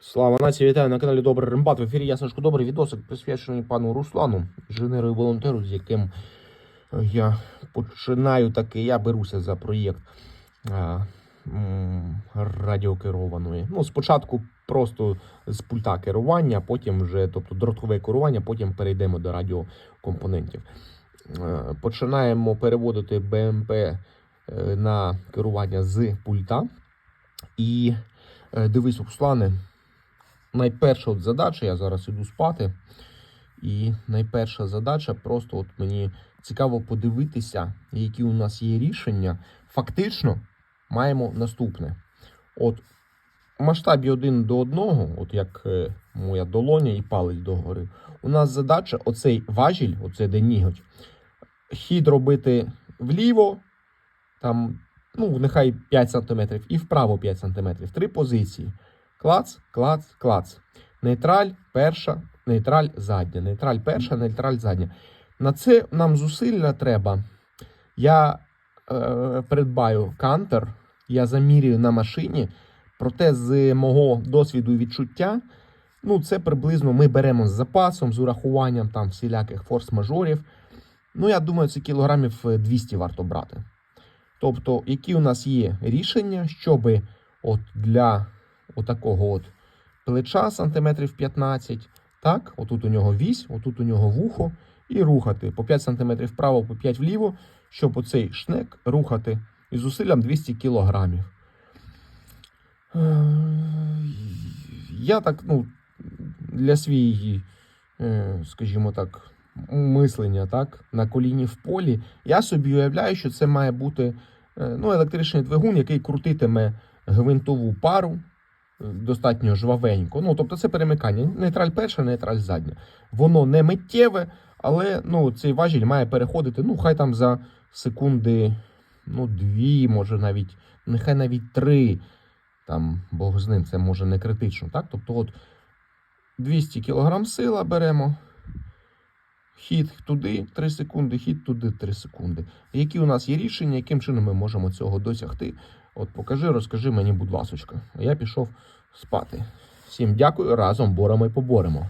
Слава нації, вітаю на каналі Добрий Рембат. В ефірі я Добрий відосик присвячений пану Руслану, інженеру і волонтеру, з яким е, я починаю таки, я беруся за проєкт а, м, радіокерованої. Ну, спочатку просто з пульта керування, потім вже, тобто дротове керування, потім перейдемо до радіокомпонентів. Е, Починаємо переводити БМП е, на керування з пульта. І е, дивись, Руслане, найперша от задача, я зараз іду спати. І найперша задача просто от мені цікаво подивитися, які у нас є рішення. Фактично маємо наступне. От в масштабі один до одного, от як е, моя долоня і палець догори, у нас задача оцей важіль, оце де ніготь, хід робити вліво, там, ну, нехай 5 см, і вправо 5 см. Три позиції. Клац, клац, клац. Нейтраль, перша, нейтраль, задня. Нейтраль перша, нейтраль задня. На це нам зусилля треба. Я е, придбаю кантер, я замірюю на машині. Проте з мого досвіду і відчуття, ну, це приблизно ми беремо з запасом, з урахуванням там всіляких форс-мажорів. Ну, я думаю, це кілограмів е, 200 варто брати. Тобто, які у нас є рішення, щоб от для отакого от плеча сантиметрів 15, так, отут у нього вісь, отут у нього вухо, і рухати по 5 см вправо, по 5 вліво, щоб оцей шнек рухати із зусиллям 200 кілограмів. Е, Я так, ну, для свій, е, скажімо так, мислення, так, на коліні в полі, я собі уявляю, що це має бути е, ну, електричний двигун, який крутитиме гвинтову пару достатньо жвавенько. Ну, тобто це перемикання. Нейтраль перша, нейтраль задня. Воно не миттєве, але ну, цей важіль має переходити, ну, хай там за секунди, ну, дві, може навіть, нехай навіть три. Там, Бог з ним, це може не критично. Так? Тобто, от 200 кг сила беремо. Хід туди 3 секунди, хід туди 3 секунди. Які у нас є рішення, яким чином ми можемо цього досягти? От покажи, розкажи мені, будь ласочка. А я пішов спати. Всім дякую, разом боремо і поборемо.